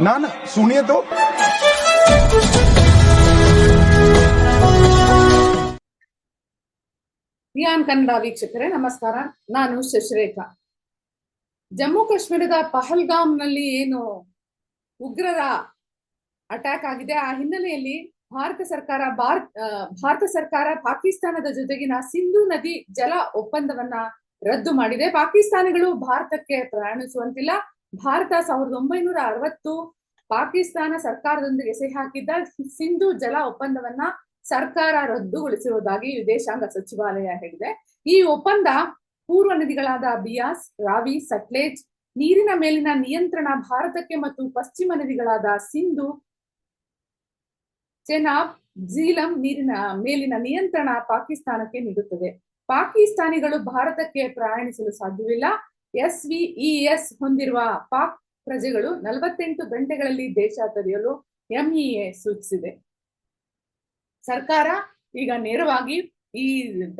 ನಾನು ના સુણીએ તો ಕನ್ನಡ ವೀಕ್ಷಕರೇ, ನಮಸ್ಕಾರ. ನಾನು ಶಶಿರೇಖಾ. ಜಮ್ಮು ಕಾಶ್ಮೀರದ ಪಹಲ್ಗಾಮ್ನಲ್ಲಿ ಏನು ಉಗ್ರರ ಅಟ್ಯಾಕ್ ಆಗಿದೆ. ಆ ಹಿನ್ನೆಲೆಯಲ್ಲಿ ಭಾರತ ಸರ್ಕಾರ ಭಾರತ ಭಾರತ ಸರ್ಕಾರ ಪಾಕಿಸ್ತಾನದ ಜೊತೆಗಿನ ಸಿಂಧು ನದಿ ಜಲ ಒಪ್ಪಂದವನ್ನ ರದ್ದು ಮಾಡಿದೆ. ಪಾಕಿಸ್ತಾನಿಗಳು ಭಾರತಕ್ಕೆ ಪ್ರಯಾಣಿಸುವಂತಿಲ್ಲ. ಭಾರತ ಸಾವಿರದ ಒಂಬೈನೂರ ಅರವತ್ತು ಪಾಕಿಸ್ತಾನ ಸರ್ಕಾರದೊಂದಿಗೆ ಸಹಿ ಹಾಕಿದ್ದ ಸಿಂಧು ಜಲ ಒಪ್ಪಂದವನ್ನ ಸರ್ಕಾರ ರದ್ದುಗೊಳಿಸಿರುವುದಾಗಿ ವಿದೇಶಾಂಗ ಸಚಿವಾಲಯ ಹೇಳಿದೆ. ಈ ಒಪ್ಪಂದ ಪೂರ್ವ ನದಿಗಳಾದ ಬಿಯಾಸ್, ರಾವಿ, ಸಟ್ಲೇಜ್, ನೀರಿನ ಮೇಲಿನ ನಿಯಂತ್ರಣ ಭಾರತಕ್ಕೆ ಮತ್ತು ಪಶ್ಚಿಮ ನದಿಗಳಾದ ಸಿಂಧು, ಚೆನಾಬ್, ಝೀಲಂ ನೀರಿನ ಮೇಲಿನ ನಿಯಂತ್ರಣ ಪಾಕಿಸ್ತಾನಕ್ಕೆ ನೀಡುತ್ತದೆ. ಪಾಕಿಸ್ತಾನಿಗಳು ಭಾರತಕ್ಕೆ ಪ್ರಯಾಣಿಸಲು ಸಾಧ್ಯವಿಲ್ಲ. ಎಸ್ ವಿಇಎಸ್ ಹೊಂದಿರುವ ಪಾಕ್ ಪ್ರಜೆಗಳು ನಲವತ್ತೆಂಟು ಗಂಟೆಗಳಲ್ಲಿ ದೇಶ ತೊರೆಯಲು ಎಂಇಎ ಸೂಚಿಸಿದೆ. ಸರ್ಕಾರ ಈಗ ನೇರವಾಗಿ ಈ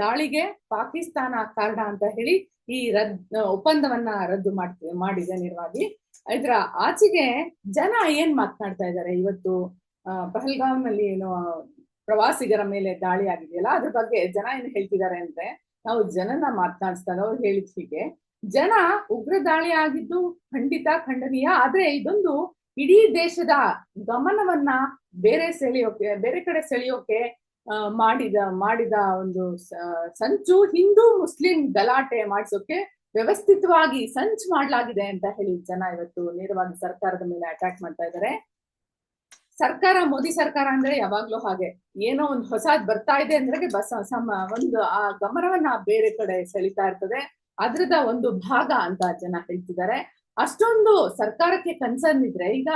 ದಾಳಿಗೆ ಪಾಕಿಸ್ತಾನ ಕಾರಣ ಅಂತ ಹೇಳಿ ಈ ರದ್, ಒಪ್ಪಂದವನ್ನ ರದ್ದು ಮಾಡ್ತ, ಮಾಡಿದೆ ನೇರವಾಗಿ. ಇದರ ಆಚೆಗೆ ಜನ ಏನ್ ಮಾತನಾಡ್ತಾ ಇದ್ದಾರೆ? ಇವತ್ತು ಪಹಲ್ಗಾಂವ್ನಲ್ಲಿ ಏನು ಪ್ರವಾಸಿಗರ ಮೇಲೆ ದಾಳಿ ಆಗಿದೆಯಲ್ಲ, ಅದ್ರ ಬಗ್ಗೆ ಜನ ಏನ್ ಹೇಳ್ತಿದ್ದಾರೆ ಅಂದ್ರೆ ನಾವು ಜನನ ಮಾತನಾಡಿಸ್ತಾರೆ, ಅವ್ರು ಹೇಳಿದ ಹೀಗೆ. ಜನ ಉಗ್ರ ದಾಳಿ ಆಗಿದ್ದು ಖಂಡಿತ ಖಂಡನೀಯ, ಆದ್ರೆ ಇದೊಂದು ಇಡೀ ದೇಶದ ಗಮನವನ್ನ ಬೇರೆ ಸೆಳೆಯೋಕೆ, ಬೇರೆ ಕಡೆ ಸೆಳೆಯೋಕೆ ಮಾಡಿದ ಮಾಡಿದ ಒಂದು ಸಂಚು ಹಿಂದೂ ಮುಸ್ಲಿಂ ಗಲಾಟೆ ಮಾಡಿಸೋಕೆ ವ್ಯವಸ್ಥಿತವಾಗಿ ಸಂಚು ಮಾಡಲಾಗಿದೆ ಅಂತ ಹೇಳಿ ಜನ ಇವತ್ತು ನೇರವಾಗಿ ಸರ್ಕಾರದ ಮೇಲೆ ಅಟ್ಯಾಕ್ ಮಾಡ್ತಾ ಇದ್ದಾರೆ ಸರ್ಕಾರ, ಮೋದಿ ಸರ್ಕಾರ ಅಂದ್ರೆ ಯಾವಾಗ್ಲೂ ಹಾಗೆ. ಏನೋ ಒಂದು ಹೊಸದ್ ಬರ್ತಾ ಇದೆ ಅಂದ್ರೆ ಬಸ್ ಒಂದು ಆ ಗಮನವನ್ನ ಬೇರೆ ಕಡೆ ಸೆಳಿತಾ ಇರ್ತದೆ. ಅದ್ರದ ಒಂದು ಭಾಗ ಅಂತ ಜನ ಹೇಳ್ತಿದ್ದಾರೆ. ಅಷ್ಟೊಂದು ಸರ್ಕಾರಕ್ಕೆ ಕನ್ಸರ್ನ್ ಇದ್ರೆ ಈಗ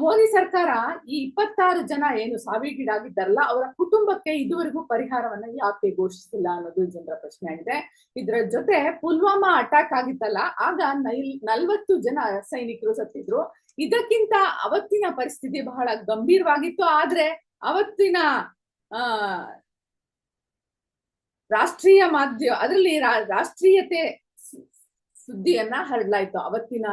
ಮೋದಿ ಸರ್ಕಾರ ಈ ಇಪ್ಪತ್ತಾರು ಜನ ಏನು ಸಾವಿಗೀಡಾಗಿದ್ದಾರಲ್ಲ, ಅವರ ಕುಟುಂಬಕ್ಕೆ ಇದುವರೆಗೂ ಪರಿಹಾರವನ್ನ ಯಾಕೆ ಘೋಷಿಸಿಲ್ಲ ಅನ್ನೋದು ಜನರ ಪ್ರಶ್ನೆ ಆಗಿದೆ. ಇದರ ಜೊತೆ ಪುಲ್ವಾಮಾ ಅಟ್ಯಾಕ್ ಆಗಿತ್ತಲ್ಲ, ಆಗ ನೈಲ್, ನಲ್ವತ್ತು ಜನ ಸೈನಿಕರು ಸತ್ತಿದ್ರು. ಇದಕ್ಕಿಂತ ಅವತ್ತಿನ ಪರಿಸ್ಥಿತಿ ಬಹಳ ಗಂಭೀರವಾಗಿತ್ತು. ಆದ್ರೆ ಅವತ್ತಿನ, ಆ ರಾಷ್ಟ್ರೀಯ ಮಾಧ್ಯಮ ಅದರಲ್ಲಿ ರಾಷ್ಟ್ರೀಯತೆ ಸುದ್ದಿಯನ್ನ ಹರಡ್ಲಾಯ್ತು. ಅವತ್ತಿನ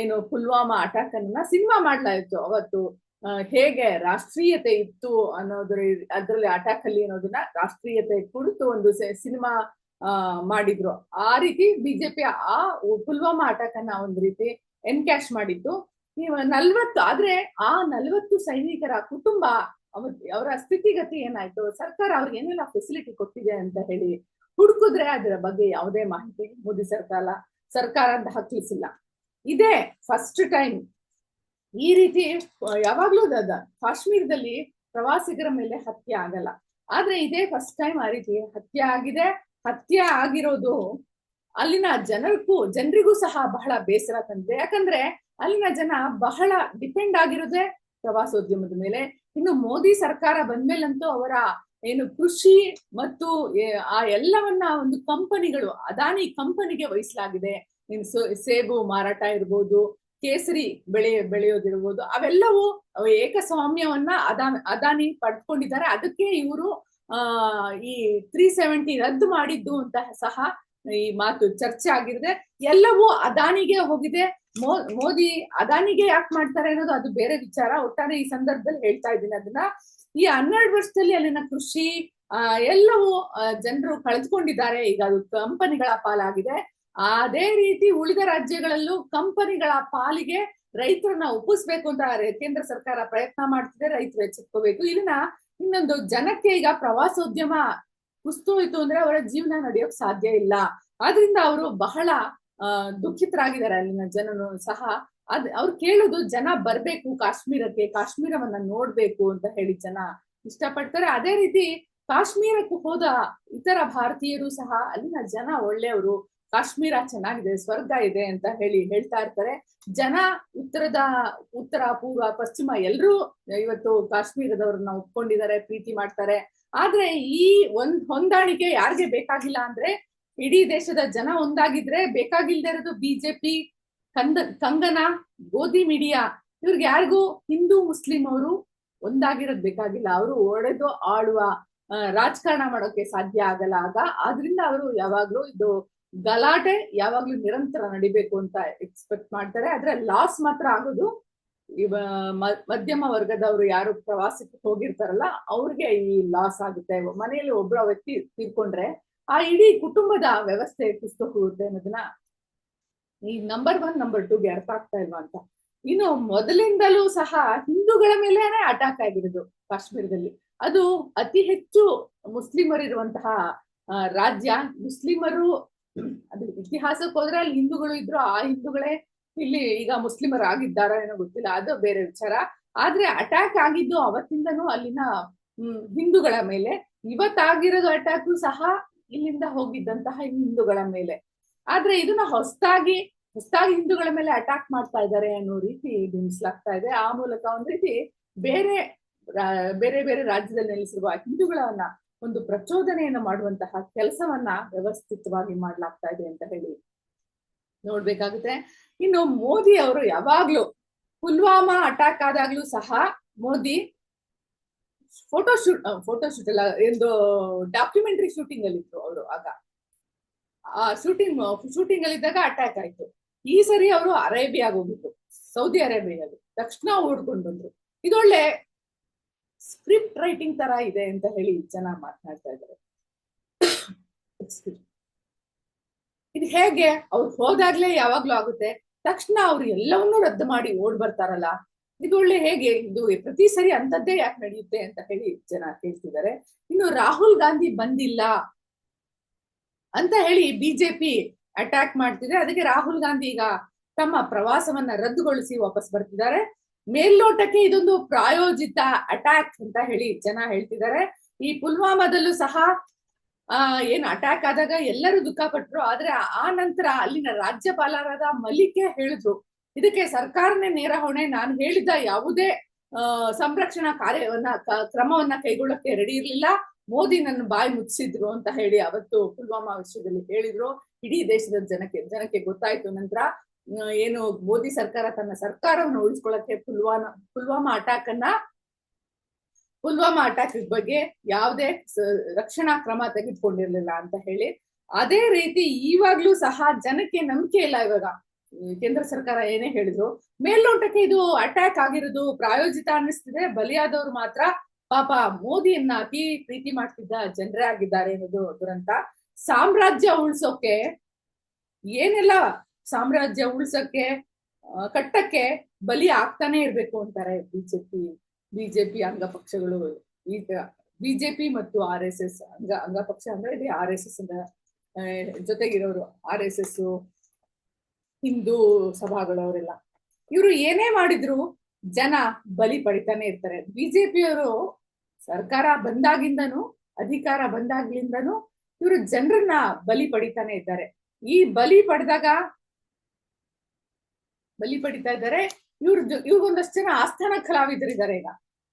ಏನು ಪುಲ್ವಾಮಾ ಅಟ್ಯಾಕ್ ಅನ್ನ ಸಿನಿಮಾ ಮಾಡ್ಲಾಯ್ತು. ಅವತ್ತು ಹೇಗೆ ರಾಷ್ಟ್ರೀಯತೆ ಇತ್ತು ಅನ್ನೋದ್ರ ಅದ್ರಲ್ಲಿ ಅಟ್ಯಾಕ್ ಅಲ್ಲಿ ಅನ್ನೋದನ್ನ ರಾಷ್ಟ್ರೀಯತೆ ಕುರಿತು ಒಂದು ಸಿನಿಮಾ ಮಾಡಿದ್ರು. ಆ ರೀತಿ ಬಿಜೆಪಿ ಆ ಪುಲ್ವಾಮಾ ಅಟ್ಯಾಕ್ ಅನ್ನ ಒಂದ್ ರೀತಿ ಎನ್ಕ್ಯಾಶ್ ಮಾಡಿತ್ತು. ನಲ್ವತ್ತು, ಆದ್ರೆ ಆ ನಲ್ವತ್ತು ಸೈನಿಕರ ಕುಟುಂಬ ಅವರ ಸ್ಥಿತಿಗತಿ ಏನಾಯ್ತು? ಸರ್ಕಾರ ಅವ್ರಿಗೆ ಏನೆಲ್ಲ ಫೆಸಿಲಿಟಿ ಕೊಟ್ಟಿದೆ ಅಂತ ಹೇಳಿ ಹುಡುಕಿದ್ರೆ ಅದರ ಬಗ್ಗೆ ಯಾವುದೇ ಮಾಹಿತಿ ಮೋದಿ ಸರ್ಕಾರ ಸರ್ಕಾರ ದಾಖಲಿಸಿಲ್ಲ ಇದೇ ಫಸ್ಟ್ ಟೈಮ್ ಈ ರೀತಿ, ಯಾವಾಗ್ಲೂ ಕಾಶ್ಮೀರದಲ್ಲಿ ಪ್ರವಾಸಿಗರ ಮೇಲೆ ಹತ್ಯೆ ಆಗಲ್ಲ. ಆದ್ರೆ ಇದೇ ಫಸ್ಟ್ ಟೈಮ್ ಆ ರೀತಿ ಹತ್ಯೆ ಆಗಿದೆ. ಹತ್ಯೆ ಆಗಿರೋದು ಅಲ್ಲಿನ ಜನರಿಗೂ ಜನರಿಗೂ ಸಹ ಬಹಳ ಬೇಸರ ತಂದಿದೆ. ಯಾಕಂದ್ರೆ ಅಲ್ಲಿನ ಜನ ಬಹಳ ಡಿಪೆಂಡ್ ಆಗಿರೋದೇ ಪ್ರವಾಸೋದ್ಯಮದ ಮೇಲೆ. ಇನ್ನು ಮೋದಿ ಸರ್ಕಾರ ಬಂದ್ಮೇಲಂತೂ ಅವರ ಏನು ಕೃಷಿ ಮತ್ತು ಆ ಎಲ್ಲವನ್ನ ಒಂದು ಕಂಪನಿಗಳು, ಅದಾನಿ ಕಂಪನಿಗೆ ವಹಿಸಲಾಗಿದೆ. ಸೇಬು ಮಾರಾಟ ಇರ್ಬೋದು, ಕೇಸರಿ ಬೆಳೆ, ಬೆಳೆಯೋದಿರ್ಬೋದು, ಅವೆಲ್ಲವೂ ಏಕಸ್ವಾಮ್ಯವನ್ನ ಅದಾ ಅದಾನಿ ಪಡ್ಕೊಂಡಿದ್ದಾರೆ. ಅದಕ್ಕೆ ಇವರು, ಆ, ಈ ತ್ರೀ ಸೆವೆಂಟಿ ರದ್ದು ಮಾಡಿದ್ದು ಅಂತ ಸಹ ಈ ಮಾತು ಚರ್ಚೆ ಆಗಿರದೆ ಎಲ್ಲವೂ ಅದಾನಿಗೆ ಹೋಗಿದೆ. ಮೋದಿ ಅದಾನಿಗೆ ಯಾಕೆ ಮಾಡ್ತಾರೆ ಅನ್ನೋದು ಅದು ಬೇರೆ ವಿಚಾರ. ಒಟ್ಟಾರೆ ಈ ಸಂದರ್ಭದಲ್ಲಿ ಹೇಳ್ತಾ ಇದ್ದೀನಿ ಅದನ್ನ. ಈ ಹನ್ನೆರಡು ವರ್ಷದಲ್ಲಿ ಅಲ್ಲಿನ ಕೃಷಿ, ಆ, ಎಲ್ಲವೂ ಜನರು ಕಳೆದುಕೊಂಡಿದ್ದಾರೆ. ಈಗ ಅದು ಕಂಪನಿಗಳ ಪಾಲಾಗಿದೆ. ಅದೇ ರೀತಿ ಉಳಿದ ರಾಜ್ಯಗಳಲ್ಲೂ ಕಂಪನಿಗಳ ಪಾಲಿಗೆ ರೈತರನ್ನ ಒಪ್ಪಿಸ್ಬೇಕು ಅಂತ ಕೇಂದ್ರ ಸರ್ಕಾರ ಪ್ರಯತ್ನ ಮಾಡ್ತಿದೆ. ರೈತರು ಎಚ್ಚೆತ್ಕೋಬೇಕು. ಇದನ್ನ ಇನ್ನೊಂದು ಜನಕ್ಕೆ ಈಗ ಪ್ರವಾಸೋದ್ಯಮ ಕುಸ್ತು ಹೋಯ್ತು ಅಂದ್ರೆ ಅವರ ಜೀವನ ನಡೆಯೋಕ್ ಸಾಧ್ಯ ಇಲ್ಲ. ಆದ್ರಿಂದ ಅವರು ಬಹಳ ದುಃಖಿತರಾಗಿದ್ದಾರೆ ಅಲ್ಲಿನ ಜನರು ಸಹ. ಅದ್ ಅವ್ರು ಕೇಳೋದು ಜನ ಬರ್ಬೇಕು, ಕಾಶ್ಮೀರಕ್ಕೆ, ಕಾಶ್ಮೀರವನ್ನ ನೋಡ್ಬೇಕು ಅಂತ ಹೇಳಿ ಜನ ಇಷ್ಟಪಡ್ತಾರೆ. ಅದೇ ರೀತಿ ಕಾಶ್ಮೀರಕ್ಕೆ ಹೋದ ಇತರ ಭಾರತೀಯರು ಸಹ ಅಲ್ಲಿನ ಜನ ಒಳ್ಳೆಯವರು. ಕಾಶ್ಮೀರ ಚೆನ್ನಾಗಿದೆ, ಸ್ವರ್ಗ ಇದೆ ಅಂತ ಹೇಳಿ ಹೇಳ್ತಾ ಇರ್ತಾರೆ. ಜನ ಉತ್ತರದ, ಉತ್ತರ, ಪೂರ್ವ, ಪಶ್ಚಿಮ ಎಲ್ಲರೂ ಇವತ್ತು ಕಾಶ್ಮೀರದವ್ರನ್ನ ಒಪ್ಕೊಂಡಿದ್ದಾರೆ, ಪ್ರೀತಿ ಮಾಡ್ತಾರೆ. ಆದ್ರೆ ಈ ಒಂದ್ ಹೊಂದಾಣಿಕೆ ಯಾರಿಗೆ ಬೇಕಾಗಿಲ್ಲ ಅಂದ್ರೆ ಇಡೀ ದೇಶದ ಜನ ಒಂದಾಗಿದ್ರೆ ಬೇಕಾಗಿಲ್ದೇ ಇರೋದು ಬಿಜೆಪಿ, ಕಂದ, ಕಂಗನ, ಗೋಧಿ ಮೀಡಿಯಾ. ಇವ್ರಿಗೆ ಯಾರಿಗೂ ಹಿಂದೂ ಮುಸ್ಲಿಂ ಅವರು ಒಂದಾಗಿರೋದ್ ಬೇಕಾಗಿಲ್ಲ. ಅವರು ಒಡೆದು ಆಳುವ ರಾಜಕಾರಣ ಮಾಡೋಕೆ ಸಾಧ್ಯ ಆಗಲ್ಲ ಆಗ. ಆದ್ರಿಂದ ಅವರು ಯಾವಾಗ್ಲೂ ಇದು ಗಲಾಟೆ ಯಾವಾಗ್ಲೂ ನಿರಂತರ ನಡಿಬೇಕು ಅಂತ ಎಕ್ಸ್ಪೆಕ್ಟ್ ಮಾಡ್ತಾರೆ. ಆದ್ರೆ ಲಾಸ್ ಮಾತ್ರ ಆಗೋದು ಇವ ಮಧ್ಯಮ ವರ್ಗದವರು ಯಾರು ಪ್ರವಾಸಕ್ಕೆ ಹೋಗಿರ್ತಾರಲ್ಲ, ಅವ್ರಿಗೆ ಈ ಲಾಸ್ ಆಗುತ್ತೆ. ಮನೆಯಲ್ಲಿ ಒಬ್ಬ ವ್ಯಕ್ತಿ ತೀರ್ಕೊಂಡ್ರೆ ಆ ಇಡೀ ಕುಟುಂಬದ ವ್ಯವಸ್ಥೆ ಕುಸ್ತು ಹೋಗುತ್ತೆ ಅನ್ನೋದನ್ನ ಈ ನಂಬರ್ ಒನ್ ನಂಬರ್ ಟೂಗೆ ಅರ್ಥ ಆಗ್ತಾ ಇಲ್ವಾ ಅಂತ. ಇನ್ನು ಮೊದಲಿಂದಲೂ ಸಹ ಹಿಂದೂಗಳ ಮೇಲೆನೆ ಅಟ್ಯಾಕ್ ಆಗಿರೋದು ಕಾಶ್ಮೀರದಲ್ಲಿ. ಅದು ಅತಿ ಹೆಚ್ಚು ಮುಸ್ಲಿಮರಿರುವಂತಹ ರಾಜ್ಯ. ಮುಸ್ಲಿಮರು, ಅದು ಇತಿಹಾಸಕ್ಕೆ ಹೋದ್ರೆ ಅಲ್ಲಿ ಹಿಂದೂಗಳು ಇದ್ರು, ಆ ಹಿಂದೂಗಳೇ ಇಲ್ಲಿ ಈಗ ಮುಸ್ಲಿಮರಾಗಿದ್ದಾರ ಏನೋ ಗೊತ್ತಿಲ್ಲ, ಅದು ಬೇರೆ ವಿಚಾರ. ಆದ್ರೆ ಅಟ್ಯಾಕ್ ಆಗಿದ್ದು ಅವತ್ತಿಂದನೂ ಅಲ್ಲಿನ ಹಿಂದೂಗಳ ಮೇಲೆ. ಇವತ್ತಾಗಿರೋದು ಅಟ್ಯಾಕ್ ಸಹ ಇಲ್ಲಿಂದ ಹೋಗಿದ್ದಂತಹ ಹಿಂದೂಗಳ ಮೇಲೆ. ಆದ್ರೆ ಇದನ್ನ ಹೊಸದಾಗಿ ಹೊಸದಾಗಿ ಹಿಂದೂಗಳ ಮೇಲೆ ಅಟ್ಯಾಕ್ ಮಾಡ್ತಾ ಇದ್ದಾರೆ ಅನ್ನೋ ರೀತಿ ಬಿಂಬಿಸಲಾಗ್ತಾ ಇದೆ. ಆ ಮೂಲಕ ಒಂದ್ ರೀತಿ ಬೇರೆ ಬೇರೆ ಬೇರೆ ರಾಜ್ಯದಲ್ಲಿ ನೆಲೆಸಿರುವ ಹಿಂದೂಗಳನ್ನ ಒಂದು ಪ್ರಚೋದನೆಯನ್ನು ಮಾಡುವಂತಹ ಕೆಲಸವನ್ನ ವ್ಯವಸ್ಥಿತವಾಗಿ ಮಾಡ್ಲಾಗ್ತಾ ಇದೆ ಅಂತ ಹೇಳಿ ನೋಡ್ಬೇಕಾಗುತ್ತೆ. ಇನ್ನು ಮೋದಿ ಅವರು ಯಾವಾಗ್ಲೂ ಪುಲ್ವಾಮಾ ಅಟ್ಯಾಕ್ ಆದಾಗ್ಲೂ ಸಹ Modi photo shoot photo shoot ಅಲ್ಲ, ಒಂದು ಡಾಕ್ಯುಮೆಂಟರಿ ಶೂಟಿಂಗ್ ಅಲ್ಲಿ ಇದ್ರು ಅವರು ಆಗ. ಆ ಶೂಟಿಂಗ್ ಶೂಟಿಂಗ್ ಅಲ್ಲಿ ಇದ್ದಾಗ ಅಟ್ಯಾಕ್ ಆಯ್ತು. ಈ ಸರಿ ಅವರು ಅರೇಬಿಯಾಗ ಹೋಗಿದ್ರು, ಸೌದಿ ಅರೇಬಿಯಾದಲ್ಲಿ ತಕ್ಷಣ ಓಡ್ಕೊಂಡು ಬಂದ್ರು. ಇದೊಳ್ಳೆ ಸ್ಕ್ರಿಪ್ಟ್ ರೈಟಿಂಗ್ ತರ ಇದೆ ಅಂತ ಹೇಳಿ ಜನ ಮಾತನಾಡ್ತಾ ಇದ್ದಾರೆ. ಇದು ಹೇಗೆ? ಅವ್ರು ಹೋದಾಗ್ಲೇ ಯಾವಾಗ್ಲೂ ಆಗುತ್ತೆ. ತಕ್ಷಣ ಅವ್ರು ಎಲ್ಲವನ್ನೂ ರದ್ದು ಮಾಡಿ ಓಡ್ ಬರ್ತಾರಲ್ಲ ಇದು ಒಳ್ಳೆ ಹೇಗೆ ಇದು ಪ್ರತಿ ಸರಿ ಅಂತದ್ದೇ ಯಾಕೆ ನಡೆಯುತ್ತೆ ಅಂತ ಹೇಳಿ ಜನ ಕೇಳ್ತಿದ್ದಾರೆ. ಇನ್ನು ರಾಹುಲ್ ಗಾಂಧಿ ಬಂದಿಲ್ಲ ಅಂತ ಹೇಳಿ ಬಿಜೆಪಿ ಅಟ್ಯಾಕ್ ಮಾಡ್ತಿದೆ. ಅದಕ್ಕೆ ರಾಹುಲ್ ಗಾಂಧಿ ಈಗ ತಮ್ಮ ಪ್ರವಾಸವನ್ನ ರದ್ದುಗೊಳಿಸಿ ವಾಪಸ್ ಬರ್ತಿದ್ದಾರೆ. ಮೇಲ್ನೋಟಕ್ಕೆ ಇದೊಂದು ಪ್ರಾಯೋಜಿತ ಅಟ್ಯಾಕ್ ಅಂತ ಹೇಳಿ ಜನ ಹೇಳ್ತಿದ್ದಾರೆ. ಈ ಪುಲ್ವಾಮಾದಲ್ಲೂ ಸಹ, ಆ, ಏನ್ ಅಟ್ಯಾಕ್ ಆದಾಗ ಎಲ್ಲರೂ ದುಃಖ ಪಟ್ರು ಆದ್ರೆ ಆ ನಂತರ ಅಲ್ಲಿನ ರಾಜ್ಯಪಾಲರಾದ ಮಲಿಕೆ ಹೇಳಿದ್ರು. ಇದಕ್ಕೆ ಸರ್ಕಾರನೇ ನೇರ ಹೊಣೆ. ನಾನು ಹೇಳಿದ ಯಾವುದೇ ಸಂರಕ್ಷಣಾ ಕಾರ್ಯವನ್ನ ಕ್ರಮವನ್ನ ಕೈಗೊಳ್ಳಕ್ಕೆ ರೆಡಿ ಇರ್ಲಿಲ್ಲ. ಮೋದಿ ನನ್ನ ಬಾಯಿ ಮುಚ್ಚಿಸಿದ್ರು ಅಂತ ಹೇಳಿ ಅವತ್ತು ಪುಲ್ವಾಮಾ ವಿಷಯದಲ್ಲಿ ಹೇಳಿದ್ರು. ಇಡೀ ದೇಶದ ಜನಕ್ಕೆ ಜನಕ್ಕೆ ಗೊತ್ತಾಯ್ತು ನಂತರ ಏನು ಮೋದಿ ಸರ್ಕಾರ ತನ್ನ ಸರ್ಕಾರವನ್ನು ಉಳಿಸ್ಕೊಳ್ಳಕ್ಕೆ ಪುಲ್ವಾಮಾ ಪುಲ್ವಾಮಾ ಅಟ್ಯಾಕ್ ಅನ್ನ, ಪುಲ್ವಾಮಾ ಅಟ್ಯಾಕ್ ಬಗ್ಗೆ ಯಾವುದೇ ರಕ್ಷಣಾ ಕ್ರಮ ತೆಗೆದುಕೊಂಡಿರ್ಲಿಲ್ಲ ಅಂತ ಹೇಳಿ. ಅದೇ ರೀತಿ ಈವಾಗ್ಲೂ ಸಹ ಜನಕ್ಕೆ ನಂಬಿಕೆ ಇಲ್ಲ ಇವಾಗ. ಕೇಂದ್ರ ಸರ್ಕಾರ ಏನೇ ಹೇಳಿದ್ರು, ಮೇಲ್ನೋಟಕ್ಕೆ ಇದು ಅಟ್ಯಾಕ್ ಆಗಿರೋದು ಪ್ರಾಯೋಜಿತ ಅನ್ನಿಸ್ತಿದೆ, ಬಲಿಯಾದವರು ಮಾತ್ರ ಪಾಪ ಮೋದಿಯನ್ನ ಅತಿ ಪ್ರೀತಿ ಮಾಡ್ತಿದ್ದ ಜನರೇ ಆಗಿದ್ದಾರೆ ಅನ್ನೋದು ದುರಂತ. ಸಾಮ್ರಾಜ್ಯ ಉಳ್ಸೋಕೆ, ಏನೆಲ್ಲ ಸಾಮ್ರಾಜ್ಯ ಉಳ್ಸೋಕೆ ಕಟ್ಟಕ್ಕೆ ಬಲಿ ಆಗ್ತಾನೆ ಇರ್ಬೇಕು ಅಂತಾರೆ ಬಿಜೆಪಿ ಬಿಜೆಪಿ ಅಂಗಪಕ್ಷಗಳು ಈಗ ಬಿಜೆಪಿ ಮತ್ತು ಆರ್ ಎಸ್ ಎಸ್ ಅಂಗ ಅಂಗಪಕ್ಷ ಅಂದ್ರೆ ಇಲ್ಲಿ ಆರ್ ಎಸ್ ಎಸ್ ಜೊತೆಗಿರೋರು. ಆರ್ ಎಸ್ ಎಸ್ ಹಿಂದೂ ಸಭಾಗಳವರೆಲ್ಲ. ಇವರು ಏನೇ ಮಾಡಿದ್ರು ಜನ ಬಲಿ ಪಡಿತಾನೆ ಇರ್ತಾರೆ. ಬಿಜೆಪಿಯವರು ಸರ್ಕಾರ ಬಂದಾಗಿಂದನೂ, ಅಧಿಕಾರ ಬಂದಾಗ್ಲಿಂದನೂ ಇವರು ಜನರನ್ನ ಬಲಿ ಪಡಿತಾನೆ ಇದ್ದಾರೆ. ಈ ಬಲಿ ಪಡೆದಾಗ ಬಲಿ ಪಡಿತಾ ಇದ್ದಾರೆ. ಇವ್ರ ಇವ್ರಿಗೊಂದಷ್ಟು ಜನ ಆಸ್ಥಾನ ಕಲಾವಿದರಿದ್ದಾರೆ ಈಗ.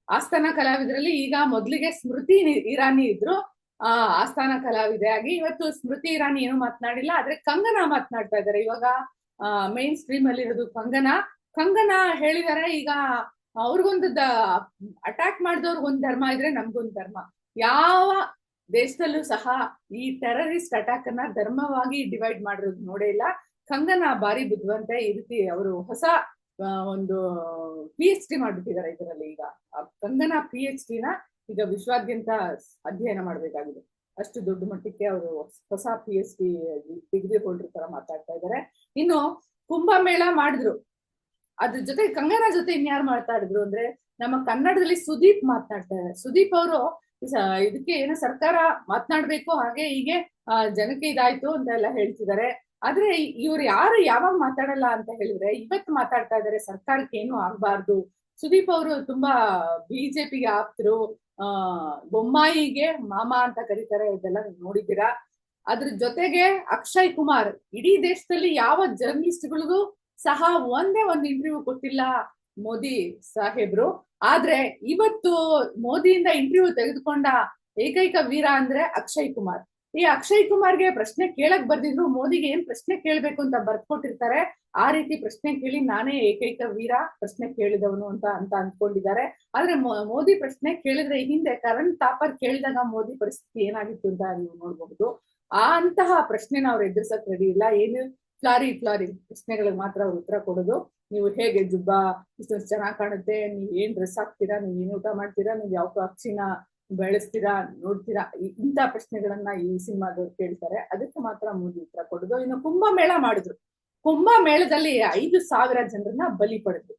ಆಸ್ಥಾನ ಕಲಾವಿದರಲ್ಲಿ ಈಗ ಮೊದ್ಲಿಗೆ ಸ್ಮೃತಿ ಇರಾನಿ ಇದ್ರು. ಆ, ಆಸ್ಥಾನ ಕಲಾವಿದೆ ಆಗಿ ಇವತ್ತು ಸ್ಮೃತಿ ಇರಾನಿ ಏನು ಮಾತನಾಡಿಲ್ಲ, ಆದ್ರೆ ಕಂಗನಾ ಮಾತನಾಡ್ತಾ ಇದ್ದಾರೆ. ಇವಾಗ ಮೈನ್ ಸ್ಟ್ರೀಮ್ ಅಲ್ಲಿ ಇರೋದು ಕಂಗನಾ. ಕಂಗನಾ ಹೇಳಿದಾರೆ, ಈಗ ಅವ್ರಿಗೊಂದು ಅಟ್ಯಾಕ್ ಮಾಡಿದವ್ರಿಗೆ ಒಂದ್ ಧರ್ಮ ಇದ್ರೆ ನಮ್ಗೊಂದ್ ಧರ್ಮ. ಯಾವ ದೇಶದಲ್ಲೂ ಸಹ ಈ ಟೆರರಿಸ್ಟ್ ಅಟ್ಯಾಕ್ ಅನ್ನ ಧರ್ಮವಾಗಿ ಡಿವೈಡ್ ಮಾಡಿರೋದು ನೋಡೇ ಇಲ್ಲ. ಕಂಗನಾ ಬಾರಿ ಬುದ್ಧಿವಂತೆ ಈ ರೀತಿ ಅವರು ಹೊಸ ಒಂದು ಪಿ ಎಚ್ ಡಿ ಮಾಡ್ಬಿಟ್ಟಿದ್ದಾರೆ ಇದರಲ್ಲಿ ಈಗ. ಕಂಗನಾ ಪಿ ಎಚ್ ಡಿನ ಈಗ ವಿಶ್ವಾದ್ಯಂತ ಅಧ್ಯಯನ ಮಾಡಬೇಕಾಗಿದೆ. ಅಷ್ಟು ದೊಡ್ಡ ಮಟ್ಟಕ್ಕೆ ಅವರು ಹೊಸ P H D degree holder ತರ ಮಾತಾಡ್ತಾ ಇದ್ದಾರೆ. ಇನ್ನು ಕುಂಭಮೇಳ ಮಾಡಿದ್ರು. ಅದ್ರ ಜೊತೆ ಕಂಗನ ಜೊತೆ ಇನ್ಯಾರು ಮಾತಾಡಿದ್ರು ಅಂದ್ರೆ ನಮ್ಮ ಕನ್ನಡದಲ್ಲಿ ಸುದೀಪ್ ಮಾತನಾಡ್ತಾ ಸುದೀಪ್ ಅವರು ಇದಕ್ಕೆ ಏನೋ ಸರ್ಕಾರ ಮಾತನಾಡ್ಬೇಕು, ಹಾಗೆ ಹೀಗೆ ಜನಕ್ಕೆ ಇದಾಯ್ತು ಅಂತ ಎಲ್ಲ ಹೇಳ್ತಿದ್ದಾರೆ. ಆದ್ರೆ ಇವ್ರು ಯಾರು ಯಾವಾಗ ಮಾತಾಡಲ್ಲ ಅಂತ ಹೇಳಿದ್ರೆ, ಇವತ್ತು ಮಾತಾಡ್ತಾ ಇದ್ದಾರೆ ಸರ್ಕಾರಕ್ಕೆ ಏನು ಆಗ್ಬಾರ್ದು? ಸುದೀಪ್ ಅವರು ತುಂಬಾ ಬಿಜೆಪಿಗೆ ಆಪ್ತರು. ಆ, ಬೊಮ್ಮಾಯಿಗೆ ಮಾಮ ಅಂತ ಕರೀತಾರೆ, ಇದೆಲ್ಲ ನೋಡಿದ್ದೀರಾ? ಅದ್ರ ಜೊತೆಗೆ ಅಕ್ಷಯ್ ಕುಮಾರ್, ಇಡೀ ದೇಶದಲ್ಲಿ ಯಾವ ಜರ್ನಲಿಸ್ಟ್ಗಳಿಗೂ ಸಹ ಒಂದೇ ಒಂದು ಇಂಟರ್ವ್ಯೂ ಕೊಟ್ಟಿಲ್ಲ ಮೋದಿ ಸಾಹೇಬ್ರು. ಆದ್ರೆ ಇವತ್ತು ಮೋದಿಯಿಂದ ಇಂಟರ್ವ್ಯೂ ತೆಗೆದುಕೊಂಡ ಏಕೈಕ ವೀರ ಅಂದ್ರೆ ಅಕ್ಷಯ್ ಕುಮಾರ್. ಈ ಅಕ್ಷಯ್ ಕುಮಾರ್ಗೆ ಪ್ರಶ್ನೆ ಕೇಳಕ್ ಬರ್ದಿದ್ರು, ಮೋದಿಗೆ ಏನ್ ಪ್ರಶ್ನೆ ಕೇಳ್ಬೇಕು ಅಂತ ಬರ್ಕೊಟ್ಟಿರ್ತಾರೆ, ಆ ರೀತಿ ಪ್ರಶ್ನೆ ಕೇಳಿ ನಾನೇ ಏಕೈಕ ವೀರ, ಪ್ರಶ್ನೆ ಕೇಳಿದವನು ಅಂತ ಅಂತ ಅನ್ಕೊಂಡಿದ್ದಾರೆ ಆದ್ರೆ ಮೋದಿ ಪ್ರಶ್ನೆ ಕೇಳಿದ್ರೆ ಹಿಂದೆ ಕರಣ್ ತಾಪರ್ ಕೇಳಿದಾಗ ಮೋದಿ ಪರಿಸ್ಥಿತಿ ಏನಾಗಿತ್ತು ಅಂತ ನೀವು ನೋಡ್ಬಹುದು. ಆ ಅಂತಹ ಪ್ರಶ್ನೆನ ಅವ್ರು ಎದುರಿಸಕ್ ರೆಡಿ ಇಲ್ಲ. ಏನು? ಫ್ಲಾರಿ ಫ್ಲಾರಿ ಪ್ರಶ್ನೆಗಳಿಗೆ ಮಾತ್ರ ಅವ್ರು ಉತ್ತರ ಕೊಡೋದು. ನೀವು ಹೇಗೆ ಜುಬ್ಬಾ, ಇಷ್ಟೊಂದು ಚೆನ್ನಾಗಿ ಕಾಣುತ್ತೆ, ನೀವ್ ಏನ್ ಡ್ರೆಸ್ ಹಾಕ್ತೀರಾ, ನೀವ್ ಏನ್ ಊಟ ಮಾಡ್ತೀರಾ, ನೀವ್ ಯಾವ ಪಕ್ಷಿನ ಬೆಳೆಸ್ತೀರಾ, ನೋಡ್ತೀರಾ? ಇಂಥ ಪ್ರಶ್ನೆಗಳನ್ನ ಈ ಸಿನಿಮಾದವ್ರು ಕೇಳ್ತಾರೆ. ಅದಕ್ಕೆ ಮಾತ್ರ ಮೋದಿ ಉತ್ತರ ಕೊಡೋದು. ಇನ್ನು ಕುಂಭಮೇಳ ಮಾಡಿದ್ರು. ಕುಂಭಮೇಳದಲ್ಲಿ ಐದು ಸಾವಿರ ಜನರನ್ನ ಬಲಿ ಪಡೆದ್ರು.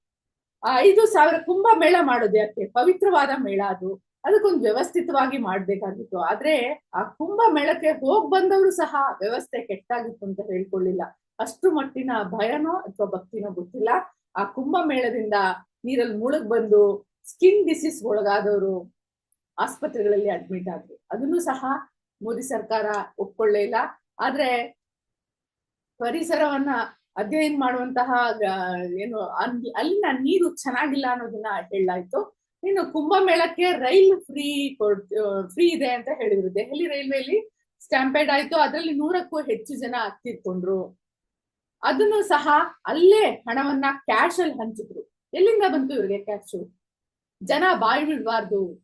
ಆ ಐದು ಸಾವಿರ ಕುಂಭಮೇಳ ಮಾಡೋದು ಯಾಕೆ? ಪವಿತ್ರವಾದ ಮೇಳ ಅದು. ಅದಕ್ಕೊಂದು ವ್ಯವಸ್ಥಿತವಾಗಿ ಮಾಡ್ಬೇಕಾಗಿತ್ತು. ಆದ್ರೆ ಆ ಕುಂಭಮೇಳಕ್ಕೆ ಹೋಗ್ ಬಂದವರು ಸಹ ವ್ಯವಸ್ಥೆ ಕೆಟ್ಟಾಗಿತ್ತು ಅಂತ ಹೇಳ್ಕೊಳ್ಳಿಲ್ಲ. ಅಷ್ಟು ಮಟ್ಟಿನ ಭಯನೋ ಅಥವಾ ಭಕ್ತಿನೋ ಗೊತ್ತಿಲ್ಲ. ಆ ಕುಂಭಮೇಳದಿಂದ ನೀರಲ್ಲಿ ಮುಳುಗ್ ಬಂದು ಸ್ಕಿನ್ ಡಿಸೀಸ್ ಒಳಗಾದವರು ಆಸ್ಪತ್ರೆಗಳಲ್ಲಿ ಅಡ್ಮಿಟ್ ಆದ್ರು ಅದನ್ನು ಸಹ ಮೋದಿ ಸರ್ಕಾರ ಒಪ್ಕೊಳ್ಳೇ ಇಲ್ಲ. ಆದ್ರೆ ಪರಿಸರವನ್ನ ಅಧ್ಯಯನ ಮಾಡುವಂತಹ ಏನು ಅಲ್ಲಿನ ನೀರು ಚೆನ್ನಾಗಿಲ್ಲ ಅನ್ನೋದನ್ನ ಹೇಳಲಾಯ್ತು. ಇನ್ನು ಕುಂಭಮೇಳಕ್ಕೆ ರೈಲ್ ಫ್ರೀ ಫ್ರೀ ಇದೆ ಅಂತ ಹೇಳಿದ್ರು. ದೆಹಲಿ ರೈಲ್ವೆಲಿ ಸ್ಟ್ಯಾಂಪೇಡ್ ಆಯ್ತು. ಅದರಲ್ಲಿ ನೂರಕ್ಕೂ ಹೆಚ್ಚು ಜನ ತೀರ್ಕೊಂಡ್ರು ಅದನ್ನು ಸಹ ಅಲ್ಲೇ ಹಣವನ್ನ ಕ್ಯಾಶ್ ಅಲ್ಲಿ ಹಂಚಿದ್ರು. ಎಲ್ಲಿಂದ ಬಂತು ಇವ್ರಿಗೆ ಕ್ಯಾಶು ಜನ ಬಾಯಿ ಬಿಡಬಾರ್ದು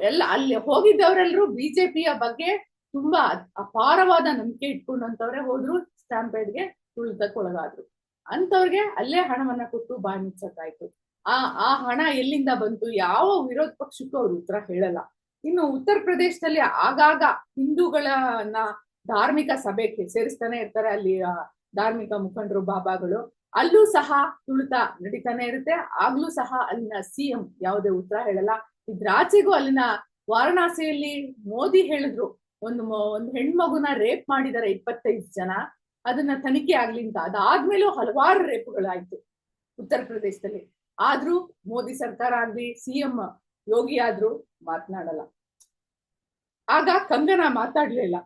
ಎಲ್ಲ ಅಲ್ಲಿ ಹೋಗಿದ್ದವರೆಲ್ಲರೂ ಬಿಜೆಪಿಯ ಬಗ್ಗೆ ತುಂಬಾ ಅಪಾರವಾದ ನಂಬಿಕೆ ಇಟ್ಕೊಂಡಂತವ್ರೆ ಹೋದ್ರು ಸ್ಟ್ಯಾಂಪೇಡ್ಗೆ ತುಳಿತಕ್ಕೆ ಒಳಗಾದ್ರು. ಅಂತವ್ರಿಗೆ ಅಲ್ಲೇ ಹಣವನ್ನ ಕೊಟ್ಟು ಬಾಯಿ ಮುಚ್ಚಕ್ಕಾಯ್ತು. ಆ ಆ ಹಣ ಎಲ್ಲಿಂದ ಬಂತು, ಯಾವ ವಿರೋಧ ಪಕ್ಷಕ್ಕೂ ಅವ್ರು ಉತ್ತರ ಹೇಳಲ್ಲ. ಇನ್ನು ಉತ್ತರ ಪ್ರದೇಶದಲ್ಲಿ ಆಗಾಗ ಹಿಂದೂಗಳನ್ನ ಧಾರ್ಮಿಕ ಸಭೆಗೆ ಸೇರಿಸ್ತಾನೆ ಇರ್ತಾರೆ ಅಲ್ಲಿ ಧಾರ್ಮಿಕ ಮುಖಂಡರು, ಬಾಬಾಗಳು. ಅಲ್ಲೂ ಸಹ ತುಳಿತ ನಡೀತಾನೆ ಇರುತ್ತೆ. ಆಗ್ಲೂ ಸಹ ಅಲ್ಲಿನ ಸಿಎಂ ಯಾವುದೇ ಉತ್ತರ ಹೇಳಲ್ಲ. ಇದ್ರಾಚೆಗೂ ಅಲ್ಲಿನ ವಾರಣಾಸಿಯಲ್ಲಿ ಮೋದಿ ಹೇಳಿದ್ರು, ಒಂದು ಒಂದು ಹೆಣ್ಮಗುನ ರೇಪ್ ಮಾಡಿದಾರೆ ಇಪ್ಪತ್ತೈದು ಜನ, ಅದನ್ನ ತನಿಖೆ ಆಗ್ಲಿ ಅಂತ. ಅದಾದ್ಮೇಲೂ ಹಲವಾರು ರೇಪ್ಗಳಾಯ್ತು ಉತ್ತರ ಪ್ರದೇಶದಲ್ಲಿ. ಆದ್ರೂ ಮೋದಿ ಸರ್ಕಾರ ಆಗ್ಲಿ ಸಿಎಂ ಯೋಗಿ ಆದ್ರೂ ಮಾತನಾಡಲ್ಲ. ಆಗ ಕಂಗನಾ ಮಾತಾಡ್ಲಿಲ್ಲ